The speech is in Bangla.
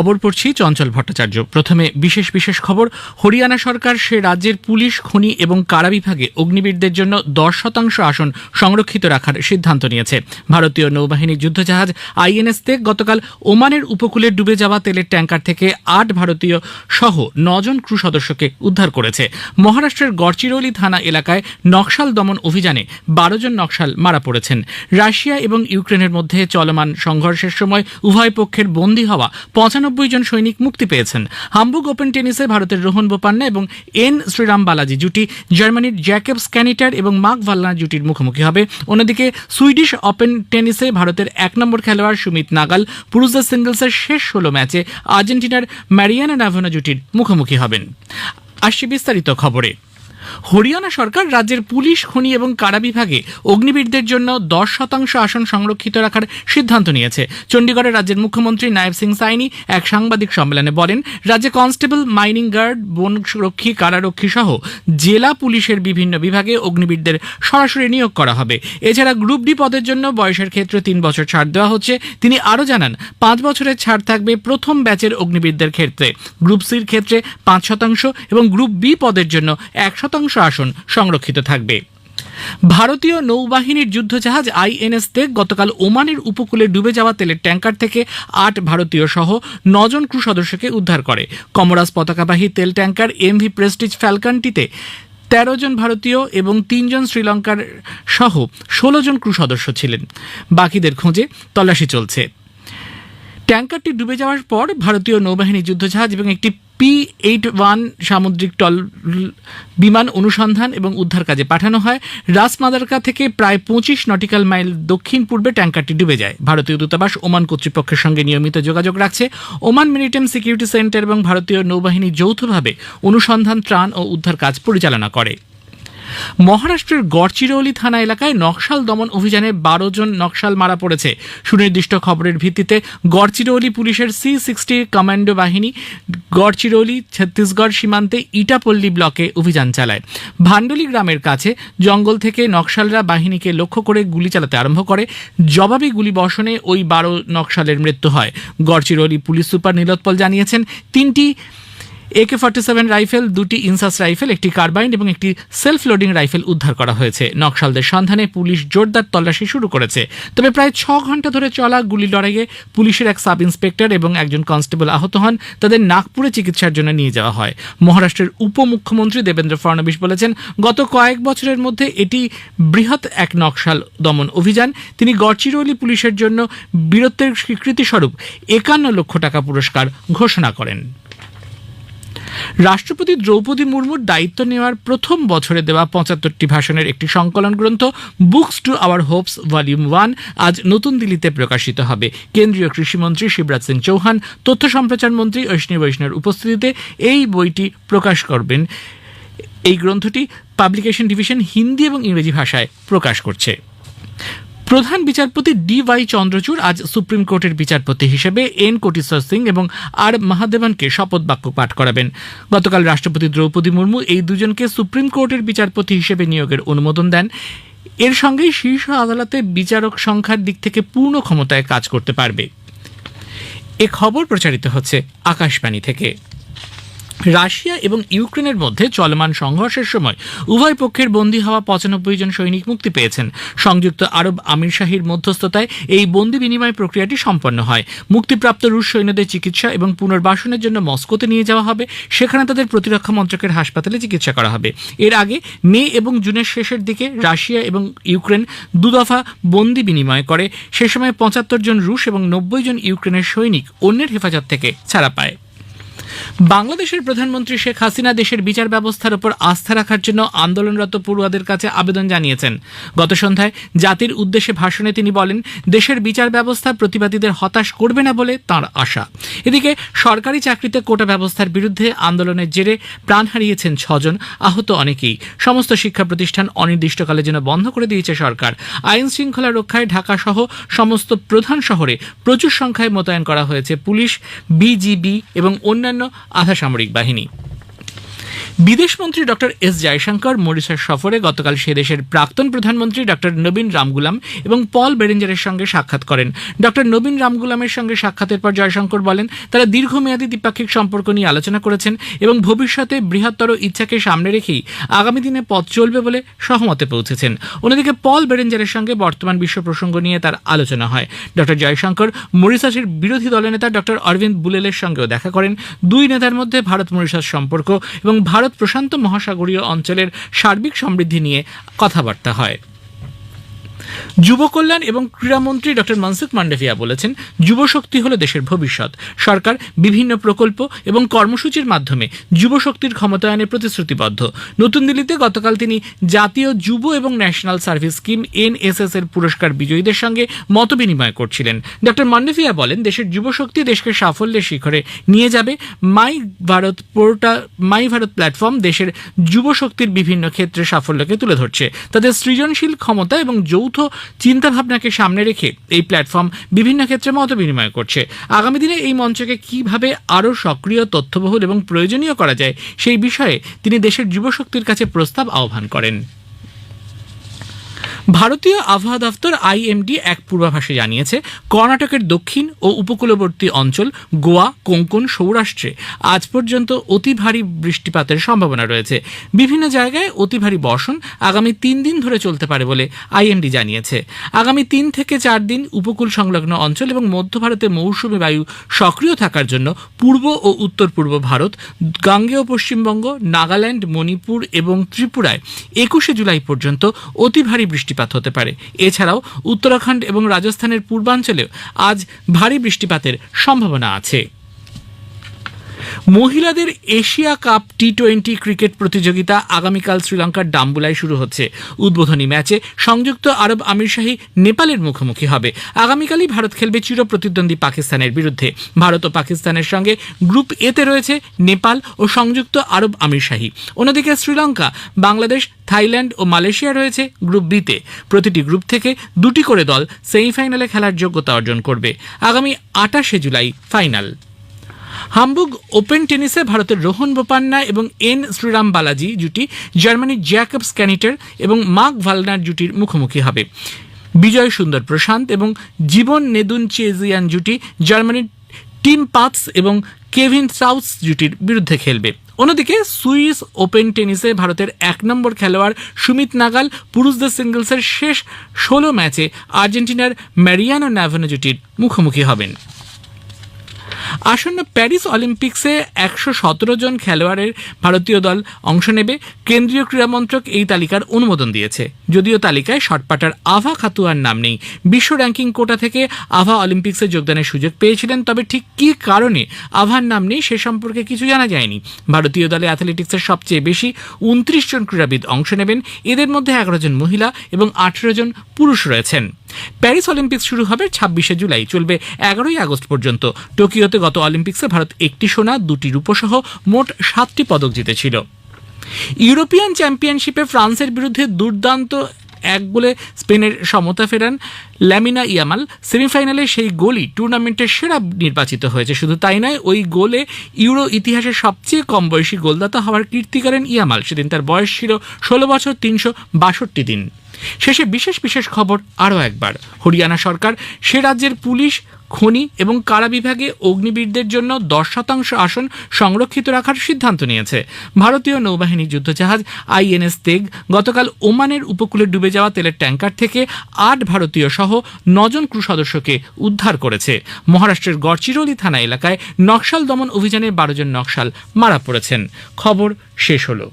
খবর পড়ছি, চঞ্চল ভট্টাচার্য। প্রথমে বিশেষ বিশেষ খবর, হরিয়ানা সরকার সে রাজ্যের পুলিশ, খনি এবং কারা বিভাগে অগ্নিবীরদের জন্য দশ শতাংশ আসন সংরক্ষিত রাখার সিদ্ধান্ত নিয়েছে। ভারতীয় নৌবাহিনীর যুদ্ধজাহাজ আইএনএসতে গতকাল ওমানের উপকূলে ডুবে যাওয়া তেলের ট্যাঙ্কার থেকে আট ভারতীয় সহ নজন ক্রু সদস্যকে উদ্ধার করেছে। মহারাষ্ট্রের গড়চিরৌলি থানা এলাকায় নকশাল দমন অভিযানে বারো জন নকশাল মারা পড়েছেন। রাশিয়া এবং ইউক্রেনের মধ্যে চলমান সংঘর্ষের সময় উভয় পক্ষের বন্দী হওয়া পঁচানব্বই জন সৈনিক মুক্তি পেয়েছেন। হামবুর্গ ওপেন টেনিসে ভারতের রোহন বোপান্না এবং এন শ্রীরাম বালাজি জুটি, জার্মানির জ্যাকেব স্ক্যানিটার এবং মার্ক ভাল্লানা জুটির মুখোমুখি হবে। অন্যদিকে সুইডিশ ওপেন টেনিসে ভারতের এক নম্বর খেলোয়াড় সুমিত নাগাল পুরুষদের সিঙ্গলসের শেষ ষোলো ম্যাচে আর্জেন্টিনার ম্যারিয়ানা নাভোনা জুটির মুখোমুখি হবেন। আসছে বিস্তারিত খবরে। হরিয়ানা সরকার রাজ্যের পুলিশ, খনি এবং কারা বিভাগে অগ্নিবীরদের জন্য দশ শতাংশ আসন সংরক্ষিত রাখার সিদ্ধান্ত নিয়েছে। চণ্ডীগড়ের রাজ্যের মুখ্যমন্ত্রী নায়ব সিং সাইনি এক সাংবাদিক সম্মেলনে বলেন, রাজ্যে কনস্টেবল, মাইনিং গার্ড বনরক্ষী কারারক্ষী সহ জেলা পুলিশের বিভিন্ন বিভাগে অগ্নিবীরদের সরাসরি নিয়োগ করা হবে। এছাড়া গ্রুপ ডি পদের জন্য বয়সের ক্ষেত্রে তিন বছর ছাড় দেওয়া হচ্ছে। তিনি আরও জানান, পাঁচ বছরের ছাড় থাকবে প্রথম ব্যাচের অগ্নিবীরদের ক্ষেত্রে। গ্রুপ সির ক্ষেত্রে পাঁচ শতাংশ এবং গ্রুপ বি পদের জন্য এক শতাংশ আসন সংরক্ষিত থাকবে। ভারতীয় নৌবাহিনীর যুদ্ধজাহাজ আইএনএসতে গতকাল ওমানের উপকূলে ডুবে যাওয়া তেলের ট্যাঙ্কার থেকে আট ভারতীয় সহ নজন ক্রু সদস্যকে উদ্ধার করে। কমরাস পতাকাবাহী তেল ট্যাঙ্কার এমভি প্রেস্টিজ ফ্যালকনটিতে তেরো জন ভারতীয় এবং তিনজন শ্রীলঙ্কার সহ ষোলো জন ক্রু সদস্য ছিলেন। বাকিদের খোঁজে তল্লাশি চলছে। ট্যাঙ্কারটি ডুবে যাওয়ার পর ভারতীয় নৌবাহিনী যুদ্ধজাহাজ এবং একটি পি এইট ওয়ান সামুদ্রিক টল বিমান অনুসন্ধান এবং উদ্ধার কাজে পাঠানো হয়। রাসমাদারকা থেকে প্রায় পঁচিশ নটিক্যাল মাইল দক্ষিণ পূর্বে ট্যাঙ্কারটি ডুবে যায়। ভারতীয় দূতাবাস ওমান কর্তৃপক্ষের সঙ্গে নিয়মিত যোগাযোগ রাখছে। ওমান মেরিটাইম সিকিউরিটি সেন্টার এবং ভারতীয় নৌবাহিনী যৌথভাবে অনুসন্ধান, ত্রাণ ও উদ্ধার কাজ পরিচালনা করে। মহারাষ্ট্রের গড়চিরৌলি থানা এলাকায় নকশাল দমন অভিযানে বারো জন নকশাল মারা পড়েছে। সুনির্দিষ্ট খবরের ভিত্তিতে গড়চিরৌলি পুলিশের সি সিক্সটি কমান্ডো বাহিনী গড়চিরৌলি, ছত্তিশগড় সীমান্তে ইটাপল্লী ব্লকে অভিযান চালায়। ভান্ডলি গ্রামের কাছে জঙ্গল থেকে নকশালরা বাহিনীকে লক্ষ্য করে গুলি চালাতে আরম্ভ করে। জবাবি গুলি বর্ষণে ওই বারো নকশালের মৃত্যু হয়। গড়চিরৌলি পুলিশ সুপার নীলোৎপল জানিয়েছেন, তিনটি একে ফর্টি সেভেন রাইফেল দুটি ইনসাস রাইফেল, একটি কার্বাইন এবং একটি সেলফ লোডিং রাইফেল উদ্ধার করা হয়েছে। নকশালদের সন্ধানে পুলিশ জোরদার তল্লাশি শুরু করেছে। তবে প্রায় ছ ঘণ্টা ধরে চলা গুলি লড়াইয়ে পুলিশের এক সাব ইন্সপেক্টর এবং একজন কনস্টেবল আহত হন। তাদের নাগপুরে চিকিৎসার জন্য নিয়ে যাওয়া হয়। মহারাষ্ট্রের উপমুখ্যমন্ত্রী দেবেন্দ্র ফডণবীস বলেছেন, গত কয়েক বছরের মধ্যে এটি বৃহৎ এক নকশাল দমন অভিযান। তিনি গড়চিরৌলি পুলিশের জন্য বীরত্বের স্বীকৃতি স্বরূপ একান্ন লক্ষ টাকা পুরস্কার ঘোষণা করেন। রাষ্ট্রপতি দ্রৌপদী মুর্মুর দায়িত্ব নেওয়ার প্রথম বছরে দেওয়া পঁচাত্তরটি ভাষণের একটি সংকলন গ্রন্থ books to our hopes volume one আজ নতুন দিল্লিতে প্রকাশিত হবে। কেন্দ্রীয় কৃষিমন্ত্রী শিবরাজ সিং চৌহান, তথ্য সম্প্রচার মন্ত্রী ঐষ্ণী বৈষ্ণবের উপস্থিতিতে এই বইটি প্রকাশ করবেন। এই গ্রন্থটি পাবলিকেশন ডিভিশন হিন্দি এবং ইংরেজি ভাষায় প্রকাশ করছে। প্রধান বিচারপতি ডি ওয়াই চন্দ্রচূড় আজ সুপ্রিম কোর্টের বিচারপতি হিসেবে এন কোটিশ্বর সিং এবং আর মহাদেবনকে শপথ বাক্য পাঠ করাবেন। গতকাল রাষ্ট্রপতি দ্রৌপদী মুর্মু এই দুজনকে সুপ্রিম কোর্টের বিচারপতি হিসেবে নিয়োগের অনুমোদন দেন। এর সঙ্গেই শীর্ষ আদালতে বিচারক সংখ্যার দিক থেকে পূর্ণ ক্ষমতায় কাজ করতে পারবে। এ খবর প্রচারিত হচ্ছে আকাশবাণী থেকে। রাশিয়া এবং ইউক্রেনের মধ্যে চলমান সংঘর্ষের সময় উভয় পক্ষের বন্দী হওয়া পঁচানব্বই জন সৈনিক মুক্তি পেয়েছেন। সংযুক্ত আরব আমির শাহীর মধ্যস্থতায় এই বন্দি বিনিময় প্রক্রিয়াটি সম্পন্ন হয়। মুক্তিপ্রাপ্ত রুশ সৈন্যদের চিকিৎসা এবং পুনর্বাসনের জন্য মস্কোতে নিয়ে যাওয়া হবে। সেখানে তাদের প্রতিরক্ষা মন্ত্রকের হাসপাতালে চিকিৎসা করা হবে। এর আগে মে এবং জুনের শেষের দিকে রাশিয়া এবং ইউক্রেন দুদফা বন্দি বিনিময় করে। সে সময় পঁচাত্তর জন রুশ এবং নব্বই জন ইউক্রেনের সৈনিক অন্যের হেফাজত থেকে ছাড়া পায়। বাংলাদেশের প্রধানমন্ত্রী শেখ হাসিনা দেশের বিচার ব্যবস্থার উপর আস্থা রাখার জন্য আন্দোলনরত পড়ুয়াদের কাছে আবেদন জানিয়েছেন। গত সন্ধ্যায় জাতির উদ্দেশ্যে ভাষণে তিনি বলেন, দেশের বিচার ব্যবস্থা প্রতিবাদীদের হতাশ করবে না বলে তাঁর আশা। এদিকে সরকারি চাকরিতে কোটা ব্যবস্থার বিরুদ্ধে আন্দোলনের জেরে প্রাণ হারিয়েছেন ছজন, আহত অনেকেই। সমস্ত শিক্ষা প্রতিষ্ঠান অনির্দিষ্টকালের জন্য বন্ধ করে দিয়েছে সরকার। আইন শৃঙ্খলা রক্ষায় ঢাকা সহ সমস্ত প্রধান শহরে প্রচুর সংখ্যায় মোতায়েন করা হয়েছে পুলিশ, বিজিবি এবং অন্যান্য আধা সামরিক বাহিনী। বিদেশমন্ত্রী ডক্টর এস জয়শঙ্কর মরিশাস সফরে গতকাল সে দেশের প্রাক্তন প্রধানমন্ত্রী ডক্টর নবীন রামগুলাম এবং পল বেরেঞ্জারের সঙ্গে সাক্ষাৎ করেন। ডক্টর নবীন রামগুলামের সঙ্গে সাক্ষাতের পর জয়শঙ্কর বলেন, তারা দীর্ঘমেয়াদী দ্বিপাক্ষিক সম্পর্ক নিয়ে আলোচনা করেছেন এবং ভবিষ্যতে বৃহত্তর ইচ্ছাকে সামনে রেখেই আগামী দিনে পথ চলবে বলে সহমতে পৌঁছেছেন। অন্যদিকে পল বেরেঞ্জারের সঙ্গে বর্তমান বিশ্ব প্রসঙ্গ নিয়ে তার আলোচনা হয়। ডক্টর জয়শঙ্কর মরিশাসের বিরোধী দলনেতা ডক্টর অরবিন্দ বুলেলের সঙ্গেও দেখা করেন। দুই নেতার মধ্যে ভারত মরিশাস সম্পর্ক এবং ভারত প্রশান্ত মহাসাগরীয় অঞ্চলের সার্বিক সমৃদ্ধি নিয়ে কথাবার্তা হয়। যুব কল্যাণ এবং ক্রীড়ামন্ত্রী ডক্টর মনসুখ মান্ডভিয়া বলেছেন যুবশক্তি হল দেশের ভবিষ্যৎ। সরকার বিভিন্ন প্রকল্প এবং কর্মসূচির মাধ্যমে যুবশক্তির ক্ষমতায়নে প্রতিশ্রুতিবদ্ধ। নতুন দিল্লিতে গতকাল তিনি জাতীয় যুব এবং ন্যাশনাল সার্ভিস স্কিম এনএসএস এর পুরস্কার বিজয়ীদের সঙ্গে মতবিনিময় করছিলেন। ডক্টর মান্ডভিয়া বলেন, দেশের যুবশক্তি দেশকে সাফল্যের শিখরে নিয়ে যাবে। My Bharat portal, my Bharat platform দেশের যুবশক্তির বিভিন্ন ক্ষেত্রে সাফল্যকে তুলে ধরছে। তাদের সৃজনশীল ক্ষমতা এবং যৌথ চিন্তাভাবনাকে সামনে রেখে এই প্ল্যাটফর্ম বিভিন্ন ক্ষেত্রে মত বিনিময় করছে। আগামী দিনে এই মঞ্চকে কীভাবে আরও সক্রিয়, তথ্যবহুল এবং প্রয়োজনীয় করা যায় সেই বিষয়ে তিনি দেশের যুবশক্তির কাছে প্রস্তাব আহ্বান করেন। ভারতীয় আবহাওয়া দফতর আইএমডি এক পূর্বাভাসে জানিয়েছে, কর্ণাটকের দক্ষিণ ও উপকূলবর্তী অঞ্চল, গোয়া, কোঙ্কন, সৌরাষ্ট্রে আজ পর্যন্ত অতি ভারী বৃষ্টিপাতের সম্ভাবনা রয়েছে। বিভিন্ন জায়গায় অতি ভারী বর্ষণ আগামী তিন দিন ধরে চলতে পারে বলে আইএমডি জানিয়েছে। আগামী তিন থেকে চার দিন উপকূল সংলগ্ন অঞ্চল এবং মধ্য ভারতে মৌসুমী বায়ু সক্রিয় থাকার জন্য পূর্ব ও উত্তর পূর্ব ভারত গাঙ্গেয় পশ্চিমবঙ্গ, নাগাল্যান্ড, মণিপুর এবং ত্রিপুরায় একুশে জুলাই পর্যন্ত অতি ভারী বৃষ্টিপাত হতে পারে। এছাড়াও উত্তরাখণ্ড এবং রাজস্থানের পূর্বাঞ্চলেও আজ ভারী বৃষ্টিপাতের সম্ভাবনা আছে। মহিলাদের Asia cup T twenty cricket প্রতিযোগিতা আগামীকাল শ্রীলঙ্কার ডাম্বুলায় শুরু হচ্ছে। উদ্বোধনী ম্যাচে সংযুক্ত আরব আমিরশাহী নেপালের মুখোমুখি হবে। আগামীকালই ভারত খেলবে চির প্রতিদ্বন্দ্বী পাকিস্তানের বিরুদ্ধে। ভারত ও পাকিস্তানের সঙ্গে গ্রুপ এতে রয়েছে নেপাল ও সংযুক্ত আরব আমিরশাহী অন্যদিকে শ্রীলঙ্কা, বাংলাদেশ, থাইল্যান্ড ও মালয়েশিয়া রয়েছে গ্রুপ বিতে প্রতিটি গ্রুপ থেকে দুটি করে দল সেমিফাইনালে খেলার যোগ্যতা অর্জন করবে। আগামী আটাশে জুলাই ফাইনাল। হামবুর্গ ওপেন টেনিসে ভারতের রোহন বোপান্না এবং এন শ্রীরাম বালাজি জুটি জার্মানির জ্যাকব স্ক্যানিটার এবং মার্ক ভালনার জুটির মুখোমুখি হবে। বিজয় সুন্দর প্রশান্ত এবং জীবন নেদুন চেজিয়ান জুটি জার্মানির টিম পাথস এবং কেভিন সাউথ জুটির বিরুদ্ধে খেলবে। অন্যদিকে সুইস ওপেন টেনিসে ভারতের এক নম্বর খেলোয়াড় সুমিত নাগাল পুরুষদের সিঙ্গলসের শেষ ষোলো ম্যাচে আর্জেন্টিনার ম্যারিয়ানো ন্যাভেনো জুটির মুখোমুখি হবেন। আসন্ন প্যারিস অলিম্পিক্সে একশো সতেরো জন খেলোয়াড়ের ভারতীয় দল অংশ নেবে। কেন্দ্রীয় ক্রীড়ামন্ত্রক এই তালিকার অনুমোদন দিয়েছে। যদিও তালিকায় শটপাটার আভা খাতুয়ার নাম নেই। বিশ্ব র্যাঙ্কিং কোটা থেকে আভা অলিম্পিক্সে যোগদানের সুযোগ পেয়েছিলেন, তবে ঠিক কী কারণে আভার নাম নেই সে সম্পর্কে কিছু জানা যায়নি। ভারতীয় দলে অ্যাথলেটিক্সের সবচেয়ে বেশি উনত্রিশ জন ক্রীড়াবিদ অংশ নেবেন। এদের মধ্যে এগারো জন মহিলা এবং আঠেরো জন পুরুষ রয়েছেন। প্যারিস অলিম্পিক্স শুরু হবে ছাব্বিশে জুলাই, চলবে এগারোই আগস্ট পর্যন্ত। টোকিওতে গত অলিম্পিক্সে ভারত একটি সোনা, দুটি রূপসহ মোট সাতটি পদক জিতেছিল। ইউরোপিয়ান চ্যাম্পিয়নশিপে ফ্রান্সের বিরুদ্ধে দুর্দান্ত এক গোলে স্পেনের সমতা ফেরান ল্যামিনা ইয়ামাল। সেমিফাইনালে সেই গোলই টুর্নামেন্টের সেরা নির্বাচিত হয়েছে। শুধু তাই নয়, ওই গোলে ইউরো ইতিহাসের সবচেয়ে কম বয়সী গোলদাতা হওয়ার কীর্তি করেন ইয়ামাল। সেদিন তার বয়স ছিল ষোলো বছর, তিনশো বাষট্টি দিন। শেষে বিশেষ বিশেষ খবর আরও একবার। হরিয়ানা সরকার, সে রাজ্যের পুলিশ খনি এবং কারা বিভাগে অগ্নিবীরদের জন্য দশ শতাংশ আসন সংরক্ষিত রাখার সিদ্ধান্ত নিয়েছে। ভারতীয় নৌবাহিনী যুদ্ধজাহাজ আইএনএস তেগ গতকাল ওমানের উপকূলে ডুবে যাওয়া তেলের ট্যাঙ্কার থেকে আট ভারতীয় সহ নজন ক্রু সদস্যকে উদ্ধার করেছে। মহারাষ্ট্রের গড়চিরোলি থানা এলাকায় নকশাল দমন অভিযানে বারো জন নকশাল মারা পড়েছেন। খবর শেষ হলো।